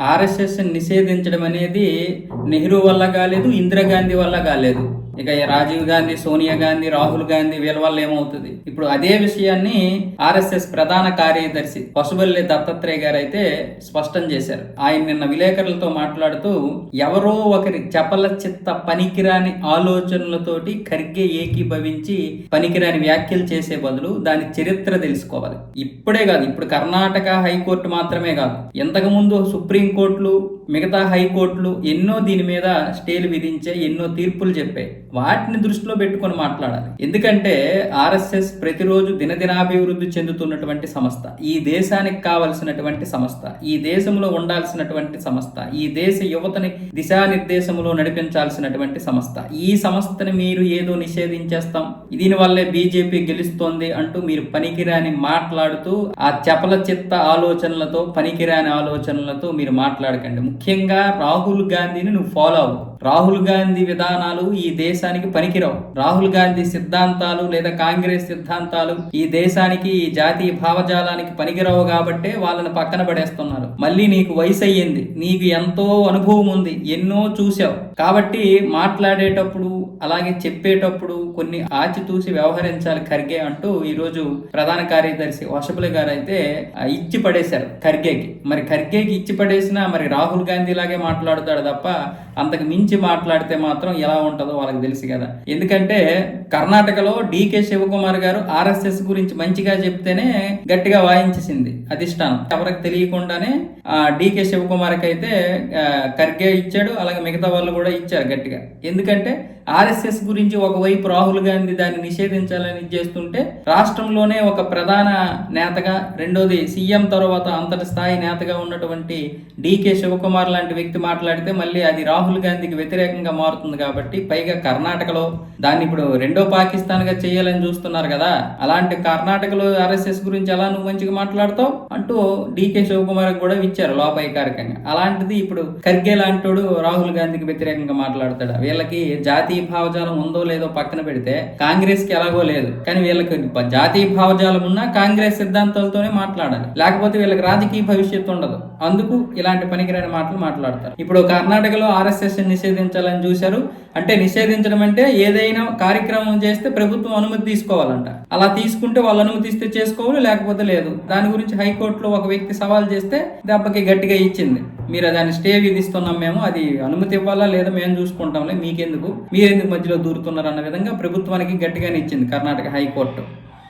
RSS నిషేధించడం అనేది నెహ్రూ వల్ల కాలేదు ఇందిరాగాంధీ వల్ల కాలేదు. ఇక రాజీవ్ గాంధీ సోనియా గాంధీ రాహుల్ గాంధీ వీళ్ళ వల్ల ఏమవుతుంది? ఇప్పుడు అదే విషయాన్ని ఆర్ఎస్ఎస్ ప్రధాన కార్యదర్శి పశుబల్లి దత్తాత్రేయ గారు అయితే స్పష్టం చేశారు. ఆయన నిన్న విలేకరులతో మాట్లాడుతూ ఎవరో ఒకరి చపల చిత్త పనికిరాని ఆలోచనలతోటి ఖర్గే ఏకీభవించి పనికిరాని వ్యాఖ్యలు చేసే బదులు దాని చరిత్ర తెలుసుకోవాలి. ఇప్పుడే కాదు ఇప్పుడు కర్ణాటక హైకోర్టు మాత్రమే కాదు ఇంతకుముందు సుప్రీంకోర్టులు సుప్రీం కోర్టులు మిగతా హైకోర్టులు ఎన్నో దీని మీద స్టేలు విధించే ఎన్నో తీర్పులు చెప్పాయి. వాటిని దృష్టిలో పెట్టుకొని మాట్లాడాలి. ఎందుకంటే ఆర్ఎస్ఎస్ ప్రతిరోజు దినదినాభివృద్ధి చెందుతున్నటువంటి సంస్థ. ఈ దేశానికి కావలసినటువంటి సంస్థ. ఈ దేశంలో ఉండాల్సినటువంటి సంస్థ. ఈ దేశ యువతని దిశానిర్దేశంలో నడిపించాల్సినటువంటి సంస్థ. ఈ సంస్థని మీరు ఏదో నిషేధించేస్తాం. దీనివల్లే బీజేపీ గెలుస్తోంది అంటూ మీరు పనికిరాని మాట్లాడుతూ ఆ చపల చిత్త ఆలోచనలతో పనికిరాని ఆలోచనలతో మీరు మాట్లాడకండి. ముఖ్యంగా రాహుల్ గాంధీని నువ్వు ఫాలో అవ్వు. రాహుల్ గాంధీ విధానాలు ఈ దేశానికి పనికిరావు. రాహుల్ గాంధీ సిద్ధాంతాలు లేదా కాంగ్రెస్ సిద్ధాంతాలు ఈ దేశానికి ఈ జాతీయ భావజాలానికి పనికిరావు కాబట్టే వాళ్ళని పక్కన పడేస్తున్నారు. మళ్ళీ నీకు వయసు అయ్యింది. నీకు ఎంతో అనుభవం ఉంది. ఎన్నో చూసావు కాబట్టి మాట్లాడేటప్పుడు అలాగే చెప్పేటప్పుడు కొన్ని ఆచితూసి వ్యవహరించాలి ఖర్గే అంటూ ఈరోజు ప్రధాన కార్యదర్శి వర్షపుల గారు అయితే ఇచ్చి పడేశారు ఖర్గేకి. మరి ఖర్గేకి ఇచ్చి పడేసినా మరి రాహుల్ గాంధీ లాగే మాట్లాడుతాడు తప్ప అంతకు మించి మాట్లాడితే మాత్రం ఎలా ఉంటుందో వాళ్ళకి తెలుసు కదా. ఎందుకంటే కర్ణాటకలో డీకే శివకుమార్ గారు ఆర్ఎస్ఎస్ గురించి మంచిగా చెప్తేనే గట్టిగా వాయించేసింది అధిష్టానం. ఎవరికి తెలియకుండానే ఆ డీకే శివకుమార్కి అయితే ఖర్గే ఇచ్చాడు అలాగే మిగతా వాళ్ళు కూడా ఇచ్చారు గట్టిగా. ఎందుకంటే ఆర్ఎస్ఎస్ గురించి ఒకవైపు రాహుల్ గాంధీ దాన్ని నిషేధించాలని చేస్తుంటే రాష్ట్రంలోనే ఒక ప్రధాన నేతగా రెండోది సీఎం తర్వాత అంతటి స్థాయి నేతగా ఉన్నటువంటి డీకే శివకుమార్ లాంటి వ్యక్తి మాట్లాడితే మళ్ళీ అది రాహుల్ గాంధీకి వ్యతిరేకంగా మారుతుంది కాబట్టి పైగా కర్ణాటకలో దాన్ని ఇప్పుడు రెండో పాకిస్తాన్గా చేయాలని చూస్తున్నారు కదా. అలాంటి కర్ణాటకలో ఆర్ఎస్ఎస్ గురించి ఎలా నువ్వు మంచిగా మాట్లాడతావు? అంటూ డీకే శివకుమార్ కూడా ఇచ్చారు లోపాయికారికంగా అలాంటిది ఇప్పుడు ఖర్గే లాంటోడు రాహుల్ గాంధీకి వ్యతిరేకంగా మాట్లాడతాడు. వీళ్ళకి జాతీయ భావజాలం ఉందో లేదో పక్కన పెడితే కాంగ్రెస్కి ఎలాగో లేదు. కానీ వీళ్ళకి జాతీయ భావజాలం ఉన్నా కాంగ్రెస్ సిద్ధాంతాలతోనే మాట్లాడాలి. లేకపోతే వీళ్ళకి రాజకీయ భవిష్యత్తు ఉండదు. అందుకు ఇలాంటి పనికిరాని మాటలు మాట్లాడతారు. ఇప్పుడు కర్ణాటకలో ఆర్ఎస్ఎస్ నిషేధించాలని చూశారు. అంటే నిషేధించడం అంటే ఏదైనా కార్యక్రమం చేస్తే ప్రభుత్వం అనుమతి తీసుకోవాలంట. అలా తీసుకుంటే వాళ్ళు అనుమతి ఇస్తే చేసుకోవాలి లేకపోతే లేదు. దాని గురించి హైకోర్టులో ఒక వ్యక్తి సవాల్ చేస్తే దెబ్బకి గట్టిగా ఇచ్చింది. మీరు దాన్ని స్టే విధిస్తున్నాం మేము అది అనుమతి ఇవ్వాలా లేదా మేము చూసుకుంటాంలే మీకెందుకు? మీరెందుకు మధ్యలో దూరుతున్నారు అన్న విధంగా ప్రభుత్వానికి గట్టిగానే ఇచ్చింది కర్ణాటక హైకోర్టు.